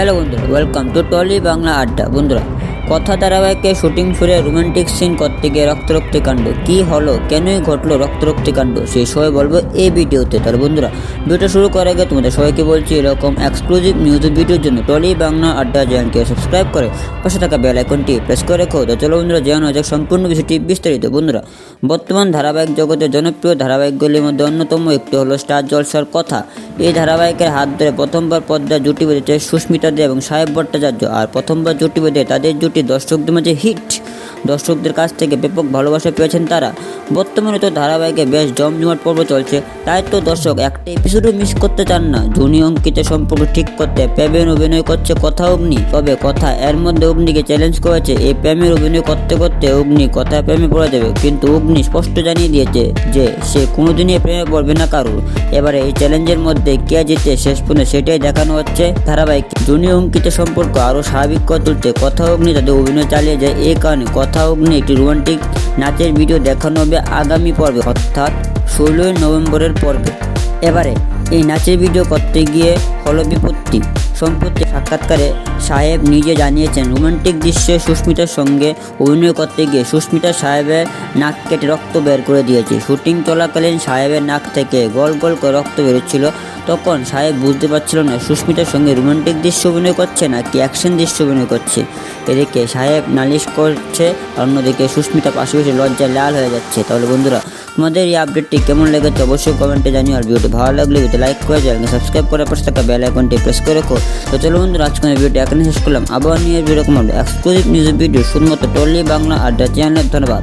Hello বন্ধুরা welcome to trolley Bangla আড্ডা বন্ধুরা। কথা ধারাবাহিকে শুটিং ফিরে রোমান্টিক সিন করতে গিয়ে রক্তরক্তি কাণ্ড। কী হলো? কেনই ঘটলো রক্তরক্তি কাণ্ড? সেই সবাই বলব এই ভিডিওতে। তাহলে বন্ধুরা ভিডিও শুরু করার আগে তোমাদের সবাইকে বলছি, এরকম এক্সক্লুসিভ নিউজ ভিডিওর জন্য টলি বাংলা আড্ডা চ্যানেলকে সাবস্ক্রাইব করে পাশে থাকা বেল আইকনটি প্রেস করে রেখো। তো চলো বন্ধুরা, জানো যাক সম্পূর্ণ বিষয়টি বিস্তারিত। বন্ধুরা, বর্তমান ধারাবাহিক জগতে জনপ্রিয় ধারাবাহিকগুলির মধ্যে অন্যতম একটি হলো স্টার জলসার কথা। এই ধারাবাহিকের হাত ধরে প্রথমবার পদ্মায় জুটি বেঁধেছে সুস্মিতা দে এবং সাহেব ভট্টাচার্য। আর প্রথমবার জুটি বেঁধে তাদের জুটি দর্শকদের মাঝে হিট দর্শকদের কাছ থেকে ব্যাপক ভালোবাসা পেয়েছেন তারা। বর্তমানে তো ধারাবাহিকে বেশ জমজমাট পর্ব চলছে। তাই তো দর্শক, একটা এপিসোডও মিস করতে চান না। জুনি অঙ্কিতের সম্পর্ক ঠিক করতে প্রেমের অভিনয় করছে কথা অগ্নি। তবে কথা এর মধ্যে অগ্নিকে চ্যালেঞ্জ করেছে। এই প্রেমের অভিনয় করতে করতে অগ্নি কথা প্রেমে পড়ে যাবে। কিন্তু অগ্নি স্পষ্ট জানিয়ে দিয়েছে যে সে কোনোদিনই প্রেমে পড়বে না কারোর। এবারে এই চ্যালেঞ্জের মধ্যে কে জিতে শেষ পর্যন্ত সেটাই দেখানো হচ্ছে ধারাবাহিক। জুনি অঙ্কিতের সম্পর্ক আরও স্বাভাবিক করে তুলতে কথা অগ্নি তাদের অভিনয় চালিয়ে যায়। এই কারণে কথা অগ্নি একটি রোমান্টিক নাচের ভিডিও দেখানো হবে আগামী পর্বে, অর্থাৎ ষোলোই নভেম্বরের পর্বে। এবারে, এই নাচের ভিডিও করতে গিয়ে হলো বিপত্তি সম্প্রতি সাক্ষাৎকারে সাহেব নিজে জানিয়েছেন, রোমান্টিক দৃশ্যে সুস্মিতার সঙ্গে অভিনয় করতে গিয়ে সুস্মিতা সাহেবের নাক কেটে রক্ত বের করে দিয়েছে। শুটিং চলাকালীন সাহেবের নাক থেকে গল গল করে রক্ত বেরোচ্ছিল। তখন সাহেব বুঝতে পারছিল না, সুস্মিতার সঙ্গে রোমান্টিক দৃশ্য অভিনয় করছে নাকি অ্যাকশন দৃশ্য অভিনয় করছে। এদিকে সাহেব নালিশ করছে, অন্যদিকে সুস্মিতা পাশে বসে লজ্জায় লাল হয়ে যাচ্ছে। তাহলে বন্ধুরা, তোমাদের এই আপডেটটি কেমন লেগেছে অবশ্যই কমেন্টে জানিও। আর ভিডিওটি ভালো লাগলে ভিডিওতে লাইক করে চ্যানেলকে সাবস্ক্রাইব করে পাশে থাকা আইকনটি প্রেস করে রাখো। তো চলো বন্ধুরা, আজকের ভিডিওটি এখানে শেষ করলাম। আবার নিয়ে কমাবো এক্সক্লুসিভ নিউজ ভিডিও শুধুমাত্র টলি বাংলা আড্ডা চ্যানেলের ধন্যবাদ।